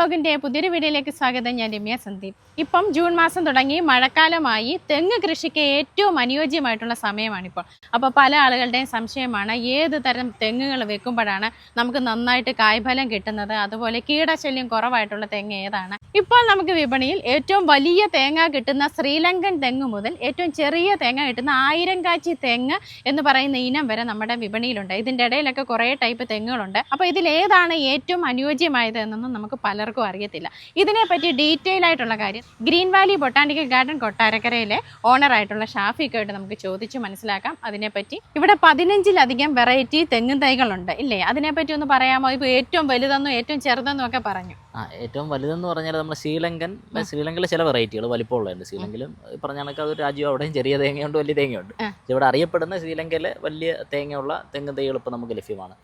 വ്ളോഗിന്റെ പുതിയൊരു വീഡിയോയിലേക്ക് സ്വാഗതം. ഞാൻ രമ്യ സന്ദീപ്. ഇപ്പം ജൂൺ മാസം തുടങ്ങി. മഴക്കാലമായി തെങ്ങ് കൃഷിക്ക് ഏറ്റവും അനുയോജ്യമായിട്ടുള്ള സമയമാണിപ്പോൾ. അപ്പോൾ പല ആളുകളുടെയും സംശയമാണ് ഏത് തരം തെങ്ങുകൾ വെക്കുമ്പോഴാണ് നമുക്ക് നന്നായിട്ട് കായ്ഫലം കിട്ടുന്നത്? അതുപോലെ കീടശല്യം കുറവായിട്ടുള്ള തെങ്ങ് ഏതാണ്? ഇപ്പോൾ നമുക്ക് വിപണിയിൽ ഏറ്റവും വലിയ തേങ്ങ കിട്ടുന്ന ശ്രീലങ്കൻ തെങ്ങ് മുതൽ ഏറ്റവും ചെറിയ തേങ്ങ കിട്ടുന്ന ആയിരം കാച്ചി തെങ്ങ് എന്ന് പറയുന്ന ഇനം വരെ നമ്മുടെ വിപണിയിലുണ്ട്. ഇതിന്റെ ഇടയിലൊക്കെ കുറേ ടൈപ്പ് തെങ്ങുകളുണ്ട്. അപ്പോൾ ഇതിൽ ഏതാണ് ഏറ്റവും അനുയോജ്യമായത് എന്നൊന്നും നമുക്ക് പലർക്കും അറിയത്തില്ല. ഇതിനെപ്പറ്റി ഡീറ്റെയിൽ ആയിട്ടുള്ള കാര്യം ഗ്രീൻ വാലി ബൊട്ടാണിക്കൽ ഗാർഡൻ കൊട്ടാരക്കരയിലെ ഓണർ ആയിട്ടുള്ള ഷാഫിക്കായിട്ട് നമുക്ക് ചോദിച്ച് മനസ്സിലാക്കാം. അതിനെപ്പറ്റി ഇവിടെ പതിനഞ്ചിലധികം വെറൈറ്റി തെങ്ങും തൈകളുണ്ട് ഇല്ലേ? അതിനെപ്പറ്റി ഒന്ന് പറയാമോ? ഇപ്പോൾ ഏറ്റവും വലുതെന്നും ഏറ്റവും ചെറുതെന്നും ഒക്കെ പറഞ്ഞു. ആ ഏറ്റവും വലുതെന്ന് പറഞ്ഞാൽ നമ്മൾ ശ്രീലങ്കൻ ശ്രീലങ്കയിലെ ചില വെറൈറ്റികൾ വലിപ്പമുള്ളതുണ്ട് ശ്രീലങ്കയിലും പറഞ്ഞ കണക്ക് അതൊരു രാജ്യം അവിടെയും ചെറിയ തേങ്ങയുണ്ട് വലിയ തേങ്ങയുണ്ട്. ഇവിടെ അറിയപ്പെടുന്ന ശ്രീലങ്കയിലെ വലിയ തേങ്ങയുള്ള തെങ്ങ് തൈകൾ ഇപ്പം നമുക്ക് ലഭ്യമാണ്.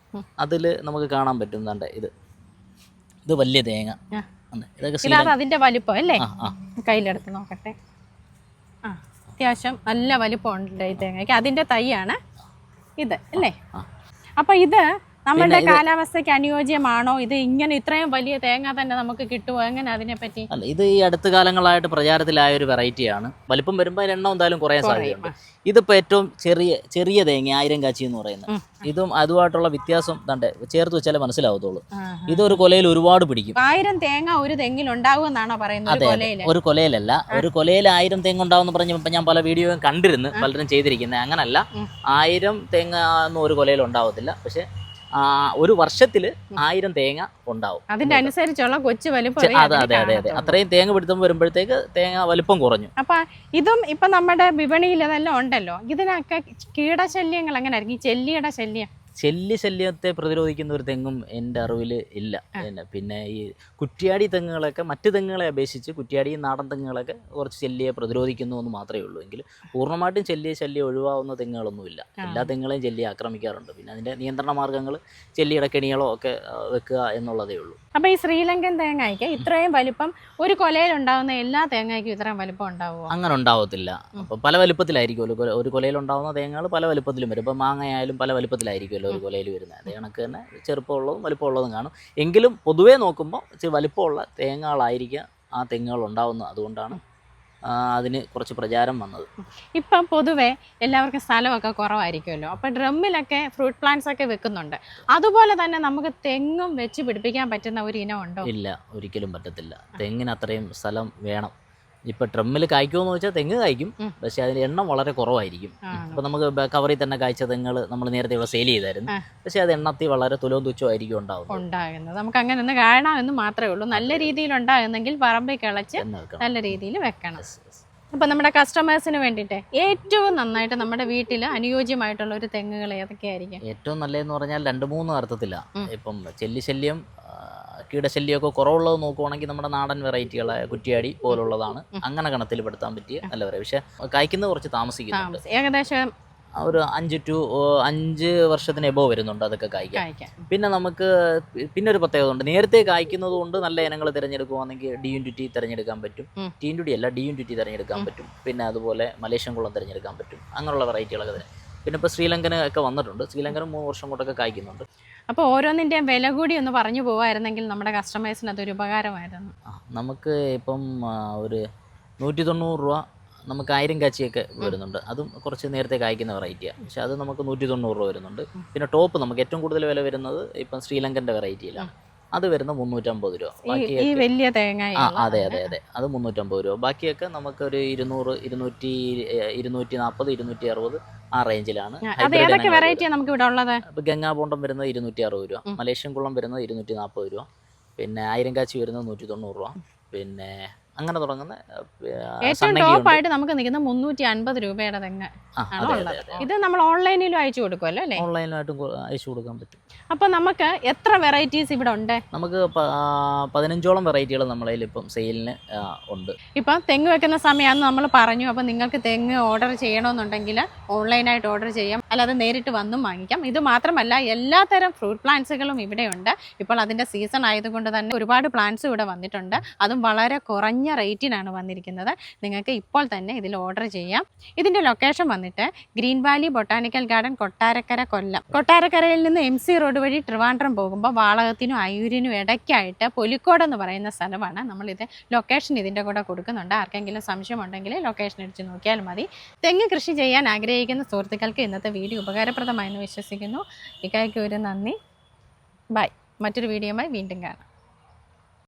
അതിൽ നമുക്ക് കാണാൻ പറ്റുന്നുണ്ട് ഇത്. ഇത് വലിയ തേങ്ങ. ഇതൊക്കെ ഇതാണ് അതിന്റെ വലിപ്പം അല്ലേ? കയ്യിലെടുത്ത് നോക്കട്ടെ. ആ അത്യാവശ്യം നല്ല വലിപ്പം ഉണ്ട് ഈ തേങ്ങയ്ക്ക്. അതിന്റെ തൈയാണ് ഇത് അല്ലേ? അപ്പോൾ അപ്പൊ ഇത് നമ്മളുടെ കാലാവസ്ഥക്ക് കാലാവസ്ഥയ്ക്ക് അനുയോജ്യമാണോ? ഇത് ഇങ്ങനെ ഇത്രയും വലിയ തേങ്ങ തന്നെ നമുക്ക് കിട്ടുമോ? എങ്ങനെ അതിനെ പറ്റി ഇത് ഈ അടുത്ത കാലങ്ങളായിട്ട് പ്രചാരത്തിലായ ഒരു വെറൈറ്റിയാണ്. വലിപ്പം വരുമ്പോൾ അതിന് എണ്ണം എന്തായാലും കുറയാൻ സാധ്യത സാധ്യതയുണ്ട്. ഇതിപ്പോൾ ഏറ്റവും ചെറിയ ചെറിയ തേങ്ങ ആയിരം കാച്ചി എന്ന് പറയുന്നത്. ഇതും അതുമായിട്ടുള്ള വ്യത്യാസം തണ്ട് ചേർത്ത് വെച്ചാലേ മനസ്സിലാവത്തുള്ളൂ. ഇതൊരു കൊലയിൽ ഒരുപാട് പിടിക്കും. ആയിരം തേങ്ങ ഒരു തെങ്ങിൽ ഉണ്ടാകുമെന്നാണോ പറയുന്നത്? അതെ ഒരു കൊലയിലല്ല. ഒരു കൊലയിൽ ആയിരം തേങ്ങ ഉണ്ടാവുമെന്ന് പറഞ്ഞ ഇപ്പം ഞാൻ പല വീഡിയോയും കണ്ടിരുന്നു പലരും ചെയ്തിരിക്കുന്നത്. അങ്ങനല്ല. ആയിരം തേങ്ങ ഒന്നും ഒരു കൊലയിൽ ഉണ്ടാവത്തില്ല. പക്ഷെ ഒരു വർഷത്തിൽ ആയിരം തേങ്ങ ഉണ്ടാവും. അതിന്റെ അനുസരിച്ചുള്ള കൊച്ചു വലിപ്പം അതെ അതെ അതെ അതെ. അത്രയും തേങ്ങ പിടുത്തം വരുമ്പോഴത്തേക്ക് തേങ്ങ വലിപ്പം കുറഞ്ഞു. അപ്പൊ ഇതും ഇപ്പൊ നമ്മുടെ വിപണിയിൽ അതെല്ലാം ഉണ്ടല്ലോ. ഇതിനൊക്കെ കീടശല്യങ്ങൾ എങ്ങനെയായിരിക്കും? ചെല്ലിയുടെ ശല്യം ചെല്ലി ശല്യത്തെ പ്രതിരോധിക്കുന്ന ഒരു തെങ്ങും എന്റെ അറിവിൽ ഇല്ല. പിന്നെ ഈ കുറ്റിയാടി തെങ്ങുകളൊക്കെ മറ്റ് തെങ്ങുകളെ അപേക്ഷിച്ച് കുറ്റിയാടി നാടൻ തെങ്ങുകളൊക്കെ കുറച്ച് ചെല്ലിയെ പ്രതിരോധിക്കുന്നു എന്ന് മാത്രമേ ഉള്ളൂ. എങ്കിൽ പൂർണമായിട്ടും ചെല്ലിയെ ശല്യം ഒഴിവാവുന്ന തെങ്ങുകളൊന്നുമില്ല എല്ലാ തെങ്ങുകളെയും ചെല്ലി ആക്രമിക്കാറുണ്ട്. പിന്നെ അതിന്റെ നിയന്ത്രണ മാർഗങ്ങൾ ചെല്ലിയുടെ കെണികളോ ഒക്കെ വെക്കുക എന്നുള്ളതേ ഉള്ളൂ. അപ്പോൾ ഈ ശ്രീലങ്കൻ തേങ്ങയ്ക്ക് ഇത്രയും വലിപ്പം ഒരു കൊലയിൽ ഉണ്ടാകുന്ന എല്ലാ തേങ്ങയ്ക്കും ഇത്രയും വലിപ്പം ഉണ്ടാവുമോ അങ്ങനെ ഉണ്ടാവത്തില്ല. അപ്പോൾ പല വലുപ്പത്തിലായിരിക്കും ഒരു കൊല ഒരു കൊലയിൽ ഉണ്ടാകുന്ന തേങ്ങകൾ പല വലുപ്പത്തിലും വരും. ഇപ്പോൾ മാങ്ങയായാലും പല വലുപ്പത്തിലായിരിക്കുമല്ലോ. ഒരു കൊലയിൽ വരുന്നത്? അതേ കണക്ക് തന്നെ ചെറുപ്പമുള്ളതും വലിപ്പമുള്ളതും കാണും. എങ്കിലും പൊതുവേ നോക്കുമ്പോൾ ഇച്ചിരി വലിപ്പമുള്ള തേങ്ങകളായിരിക്കാം ആ തെങ്ങുകൾ ഉണ്ടാവുന്നത്. അതുകൊണ്ടാണ് അതിന് കുറച്ച് പ്രചാരം വന്നത്. ഇപ്പം പൊതുവെ എല്ലാവർക്കും സ്ഥലമൊക്കെ കുറവായിരിക്കുമല്ലോ. അപ്പം ഡ്രമ്മിലൊക്കെ ഫ്രൂട്ട് പ്ലാന്റ്സ് ഒക്കെ വെക്കുന്നുണ്ട്. അതുപോലെ തന്നെ നമുക്ക് തെങ്ങും വെച്ച് പിടിപ്പിക്കാൻ പറ്റുന്ന ഒരു ഇനം ഉണ്ടോ? ഇല്ല ഒരിക്കലും പറ്റത്തില്ല. തെങ്ങിന് അത്രയും സ്ഥലം വേണം. ഇപ്പം ട്രമ്മിൽ കായ്ക്കുമെന്ന് വെച്ചാൽ തെങ്ങ് കായ്ക്കും പക്ഷെ അതിന്റെ എണ്ണം വളരെ കുറവായിരിക്കും. അപ്പൊ നമുക്ക് കവറിൽ തന്നെ കായ്ച്ച തെങ്ങുകൾ നമ്മൾ നേരത്തെ ഇവിടെ സെയിൽ ചെയ്തായിരുന്നു. പക്ഷെ അത് എണ്ണത്തിൽ വളരെ തുലവും തുച്ഛമായിരിക്കും ഉണ്ടാവുന്നത്. ഉണ്ടാകുന്നത്. നമുക്ക് അങ്ങനെ ഒന്ന് കാണാമെന്ന് മാത്രമേ ഉള്ളൂ. നല്ല രീതിയിൽ ഉണ്ടാകുന്നെങ്കിൽ പറമ്പിൽ കിളച്ച് നല്ല രീതിയിൽ വെക്കണം. അപ്പം നമ്മുടെ കസ്റ്റമേഴ്സിന് വേണ്ടിയിട്ട് ഏറ്റവും നന്നായിട്ട് നമ്മുടെ വീട്ടിൽ അനുയോജ്യമായിട്ടുള്ള ഒരു തെങ്ങുകൾ ഏതൊക്കെയായിരിക്കും? ഏറ്റവും നല്ലതെന്ന് പറഞ്ഞാൽ രണ്ട് മൂന്ന് അർത്ഥത്തിലാണ് ഇപ്പം ചെല്ലി ശല്യം ശല്യമൊക്കെ കുറവുള്ളത് നോക്കുവാണെങ്കിൽ നമ്മുടെ നാടൻ വെറൈറ്റികളായ കുറ്റിയാടി പോലുള്ളതാണ്. അങ്ങനെ കണത്തിൽ പെടുത്താൻ പറ്റിയ നല്ല പറയാം പക്ഷെ കായ്ക്കുന്നത് കുറച്ച് താമസിക്കുന്നുണ്ട്. ഏകദേശം ഒരു അഞ്ച് ടു അഞ്ച് വർഷത്തിന് എബോ വരുന്നുണ്ട് അതൊക്കെ കായ്ക്കാൻ. പിന്നെ നമുക്ക് പിന്നെ ഒരു പ്രത്യേകത ഉണ്ട്. നേരത്തെ കായ്ക്കുന്നത് കൊണ്ട് നല്ല ഇനങ്ങൾ തിരഞ്ഞെടുക്കുവാണെങ്കിൽ ഡി യു ടി തിരഞ്ഞെടുക്കാൻ പറ്റും. ടീൻ ടി ടി അല്ല ഡി യു ടി തിരഞ്ഞെടുക്കാൻ പറ്റും. പിന്നെ അതുപോലെ മലേഷ്യൻ കുളം തിരഞ്ഞെടുക്കാൻ പറ്റും. അങ്ങനെയുള്ള വെറൈറ്റികളൊക്കെ തന്നെ പിന്നെ ഇപ്പോൾ ശ്രീലങ്കന് ഒക്കെ വന്നിട്ടുണ്ട്. ശ്രീലങ്കനും മൂന്ന് വർഷം കൊണ്ടൊക്കെ കായ്ക്കുന്നുണ്ട്. അപ്പോൾ ഓരോന്നിന്റെയും വില കൂടി ഒന്ന് പറഞ്ഞു പോവായിരുന്നെങ്കിൽ നമ്മുടെ കസ്റ്റമേഴ്സിന് അതൊരു ഉപകാരമായിരുന്നു. നമുക്ക് ഇപ്പം ഒരു നൂറ്റി തൊണ്ണൂറ് രൂപ നമുക്ക് ആയിരം കാച്ചിയൊക്കെ വരുന്നുണ്ട്. അതും കുറച്ച് നേരത്തെ കായ്ക്കുന്ന വെറൈറ്റിയാണ് പക്ഷെ അത് നമുക്ക് നൂറ്റി തൊണ്ണൂറ് രൂപ വരുന്നുണ്ട്. പിന്നെ ടോപ്പ് നമുക്ക് ഏറ്റവും കൂടുതൽ വില വരുന്നത് ഇപ്പം ശ്രീലങ്കന്റെ വെറൈറ്റിയിലാണ് അത് വരുന്ന മുന്നൂറ്റമ്പത് രൂപ. ഈ ഈ വലിയ തേങ്ങ ആ അതെ അതെ അതെ. അത് മുന്നൂറ്റമ്പത് രൂപ. ബാക്കിയൊക്കെ നമുക്കൊരു ഇരുന്നൂറ് ഇരുന്നൂറ്റി ഇരുന്നൂറ്റി നാൽപ്പത് ഇരുന്നൂറ്റി അറുപത് ആ റേഞ്ചിലാണ് നമുക്ക് ഇവിടെ ഉള്ളത്? ഗംഗാബോണ്ടം വരുന്നത് ഇരുന്നൂറ്റി അറുപത് രൂപ മലേഷ്യൻ കുളം വരുന്നത് ഇരുന്നൂറ്റി നാൽപ്പത് രൂപ. പിന്നെ ആയിരം കാച്ചി വരുന്നത് നൂറ്റി തൊണ്ണൂറ് രൂപ. പിന്നെ അങ്ങനെ തുടങ്ങുന്ന ഏറ്റവും. ടോപ്പ് ആയിട്ട് നമുക്ക് നിൽക്കുന്ന മുന്നൂറ്റി അൻപത് രൂപയുടെ തെങ്ങ്. ഇത് നമ്മൾ ഓൺലൈനിലും അയച്ചു കൊടുക്കുമല്ലോ അല്ലേ? ഓൺലൈനിലായിട്ടും അയച്ചു കൊടുക്കാൻ പറ്റും. അപ്പോൾ നമുക്ക് എത്ര വെറൈറ്റീസ് ഇവിടെ ഉണ്ട്? നമുക്ക് പതിനഞ്ചോളം വെറൈറ്റികൾ നമ്മളതിൽ ഇപ്പം സെയിലിന് ഉണ്ട്. ഇപ്പൊ തെങ്ങ് വെക്കുന്ന സമയമാണ് നമ്മൾ പറഞ്ഞു. അപ്പൊ നിങ്ങൾക്ക് തെങ്ങ് ഓർഡർ ചെയ്യണമെന്നുണ്ടെങ്കിൽ ഓൺലൈനായിട്ട് ഓർഡർ ചെയ്യാം. അല്ലാതെ നേരിട്ട് വന്നും വാങ്ങിക്കാം. ഇത് മാത്രമല്ല എല്ലാ തരം ഫ്രൂട്ട് പ്ലാന്റ്സുകളും ഇവിടെയുണ്ട്. ഇപ്പോൾ അതിന്റെ സീസൺ ആയതുകൊണ്ട് തന്നെ ഒരുപാട് പ്ലാന്റ്സ് ഇവിടെ വന്നിട്ടുണ്ട്. അതും വളരെ കുറഞ്ഞ കുറഞ്ഞ റേറ്റിനാണ് വന്നിരിക്കുന്നത്. നിങ്ങൾക്ക് ഇപ്പോൾ തന്നെ ഇതിൽ ഓർഡർ ചെയ്യാം. ഇതിന്റെ ലൊക്കേഷൻ വന്നിട്ട് green valley botanical garden Kottarakkara Kollam. കൊട്ടാരക്കരയിൽ നിന്ന് എം സി റോഡ് വഴി ട്രിവാൻഡ്രം പോകുമ്പോൾ വാളകത്തിനും അയൂരിനും ഇടയ്ക്കായിട്ട് പൊലിക്കോട് എന്ന് പറയുന്ന സ്ഥലമാണ് നമ്മളിത് ലൊക്കേഷൻ ഇതിന്റെ കൂടെ കൊടുക്കുന്നുണ്ട്. ആർക്കെങ്കിലും സംശയമുണ്ടെങ്കിൽ ലൊക്കേഷൻ അടിച്ച് നോക്കിയാൽ മതി. തെങ്ങ് കൃഷി ചെയ്യാൻ ആഗ്രഹിക്കുന്ന സുഹൃത്തുക്കൾക്ക് ഇന്നത്തെ വീഡിയോ ഉപകാരപ്രദമായെന്ന് വിശ്വസിക്കുന്നു. ഇക്കായ്ക്ക് ഒരു നന്ദി. ബൈ. മറ്റൊരു വീഡിയോയുമായി വീണ്ടും കാണാം.